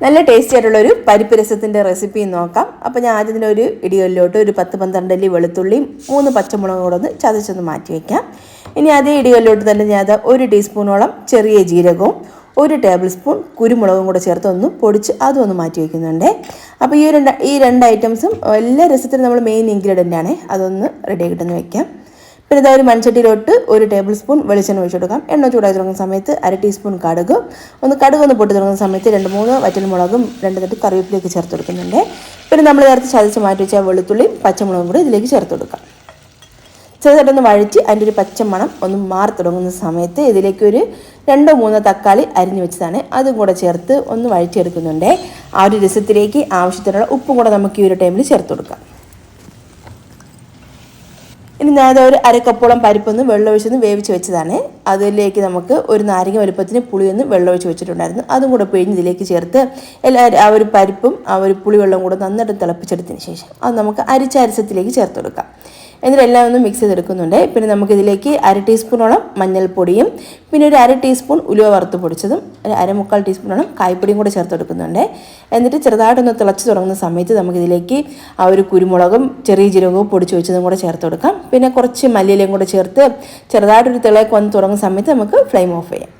നല്ല ടേസ്റ്റി ആയിട്ടുള്ള ഒരു പരിപ്പ് രസത്തിന്റെ റെസിപ്പി നോക്കാം. അപ്പോൾ ഞാൻ ആദ്യം ഒരു ഇടികല്ലിലോട്ട് ഒരു പത്ത് പന്ത്രണ്ട് അല്ലി വെളുത്തുള്ളിയും മൂന്ന് പച്ചമുളകും കൂടെ ഒന്ന് ചതച്ചൊന്ന് മാറ്റി വയ്ക്കാം ഇനി അതേ ഇടികല്ലിലോട്ട് തന്നെ ഞാൻ അത് ഒരു ടീസ്പൂണോളം ചെറിയ ജീരകവും ഒരു ടേബിൾ സ്പൂൺ കുരുമുളകും കൂടെ ചേർത്ത് ഒന്ന് പൊടിച്ച് അതും ഒന്ന് മാറ്റി വയ്ക്കുന്നുണ്ട് അപ്പോൾ ഈ രണ്ട് ഈ രണ്ട് ഐറ്റംസും എല്ലാ രസത്തിനും നമ്മൾ മെയിൻ ഇൻഗ്രീഡിയന്റ് ആണ് അതൊന്ന് റെഡി ആക്കിയിട്ടൊന്ന് വെക്കാം. പിന്നെ ഇതാ ഒരു മൺചട്ടിയിലോട്ട് ഒരു ടേബിൾ സ്പൂൺ വെളിച്ചെണ്ണ ഒഴിച്ചു കൊടുക്കാം. എണ്ണ ചൂടായി തുടങ്ങുന്ന സമയത്ത് അര ടീസ്പൂൺ കടുക്. ഒന്ന് കടുക് ഒന്ന് പൊട്ടി തുടങ്ങുന്ന സമയത്ത് രണ്ട് മൂന്ന് വറ്റൽമുളകും രണ്ട് തട്ട് കറിവേപ്പിലേക്ക് ചേർത്ത് കൊടുക്കുന്നുണ്ട്. പിന്നെ നമ്മൾ നേരത്തെ ചതച്ച് മാറ്റി വെച്ച വെളുത്തുള്ളിയും പച്ചമുളകും കൂടി ഇതിലേക്ക് ചേർത്ത് കൊടുക്കാം. ചെറുതായിട്ടൊന്ന് വഴിച്ച് അതിന്റെ ഒരു പച്ചമണം ഒന്ന് മാറി തുടങ്ങുന്ന സമയത്ത് ഇതിലേക്ക് ഒരു രണ്ടോ മൂന്നോ തക്കാളി അരിഞ്ഞു വെച്ചതാണ്. അതും കൂടെ ചേർത്ത് ഒന്ന് വഴിച്ചെടുക്കുന്നുണ്ട് ആ ഒരു രസത്തിലേക്ക് ആവശ്യത്തിനുള്ള ഉപ്പും കൂടെ നമുക്ക് ഈ ഒരു ടൈമിൽ ചേർത്ത് കൊടുക്കാം. ഇനി ഞാൻ ഒരു അരക്കപ്പോളം പരിപ്പൊന്ന് വെള്ളമൊഴിച്ചൊന്ന് വേവിച്ച് വെച്ചതാണ്. അതിലേക്ക് നമുക്ക് ഒരു നാരങ്ങ വലുപ്പത്തിന് പുളിയൊന്ന് വെള്ളമൊഴിച്ച് വെച്ചിട്ടുണ്ടായിരുന്നു. അതും കൂടെ പിഴിഞ്ഞ് ഇതിലേക്ക് ചേർത്ത് എല്ലാ ആ ഒരു പരിപ്പും ആ ഒരു പുളിവെള്ളം കൂടെ നന്നായിട്ട് തിളപ്പിച്ചെടുത്തതിന് ശേഷം അത് നമുക്ക് അരിച്ച അരസത്തിലേക്ക് ചേർത്ത് കൊടുക്കാം. എന്നിട്ട് എല്ലാം ഒന്ന് മിക്സ് ചെയ്തെടുക്കുന്നുണ്ട്. പിന്നെ നമുക്കിതിലേക്ക് അര ടീസ്പൂണോളം മഞ്ഞൾപ്പൊടിയും പിന്നെ ഒരു അര ടീസ്പൂൺ ഉലുവ വറുത്ത് പൊടിച്ചതും ഒരു അരമുക്കാൽ ടീസ്പൂണോളം കായ്പൊടിയും കൂടെ ചേർത്ത് കൊടുക്കുന്നുണ്ട് എന്നിട്ട് ചെറുതായിട്ടൊന്ന് തിളച്ച് തുടങ്ങുന്ന സമയത്ത് നമുക്കിതിലേക്ക് ആ ഒരു കുരുമുളകും ചെറിയ ജീരകവും പൊടിച്ച് വെച്ചതും കൂടെ ചേർത്ത് കൊടുക്കാം. പിന്നെ കുറച്ച് മല്ലിയിലയും കൂടെ ചേർത്ത് ചെറുതായിട്ടൊരു തിളയൊക്കെ വന്ന് തുടങ്ങുന്ന സമയത്ത് നമുക്ക് ഫ്ലെയിം ഓഫ് ചെയ്യാം.